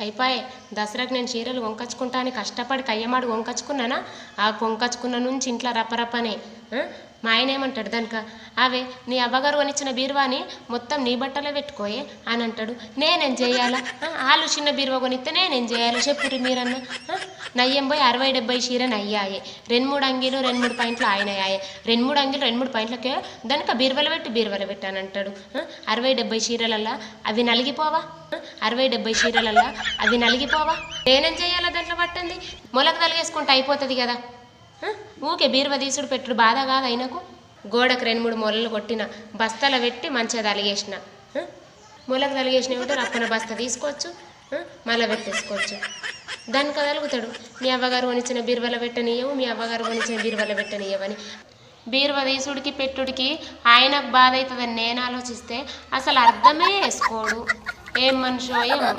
అయిపోయి. దసరాకు నేను చీరలు వంకచ్చుకుంటా అని కష్టపడి కయ్యమాడు వంకచ్చుకున్నానా ఆ వంకచ్చుకున్న నుంచి ఇంట్లో రపరపనే మా ఆయన ఏమంటాడు దానిక? అవే నీ అవ్వగారు కొనిచ్చిన బీరువాని మొత్తం నీ బట్టలే పెట్టుకోయే అని అంటాడు. నేనేం చేయాలా? వాళ్ళు చిన్న బీరువా కొనిస్తే నేనేం చేయాలి? చెప్పురు మీరన్నా నయ్యం పోయి అరవై డెబ్బై చీర అయ్యాయి రెండు మూడు అంగీలు రెండు మూడు పాయింట్లు ఆయన అయ్యాయి రెండు మూడు అంగీలు రెండు మూడు పాయింట్లకే దానికి బీరువలు పెట్టి బీరువలు పెట్టాను అంటాడు అరవై డెబ్బై చీరలల్లా అవి నలిగిపోవా? అరవై డెబ్బై చీరలల్లా అవి నలిగిపోవా? నేనేం చేయాలా దాంట్లో పట్టింది? మొలక తలిగేసుకుంటే అయిపోతుంది కదా. ఊకే బీరువా తీసుడు పెట్టుడు బాధ కాదు అయినకు గోడకు రెండు మూడు మొలలు కొట్టిన బస్తాల పెట్టి మంచిగా తలిగేసిన. మొలక మొలకు తలిగేసిన కూడా రప్పన బస్తా తీసుకోవచ్చు. ఆ? మళ్ళా పెట్టేసుకోవచ్చు. దాని కదలుగుతాడు మీ అవ్వగారు కొనిచ్చిన బీరువల పెట్టనీయవు మీ అవ్వగారు కొనిచ్చిన బీరువల పెట్టనీయవని. బీరువ తీసుడికి పెట్టుడికి ఆయనకు బాధ అవుతుందని నేను ఆలోచిస్తే అసలు అర్థమే వేసుకోడు ఏం మనిషో ఏమో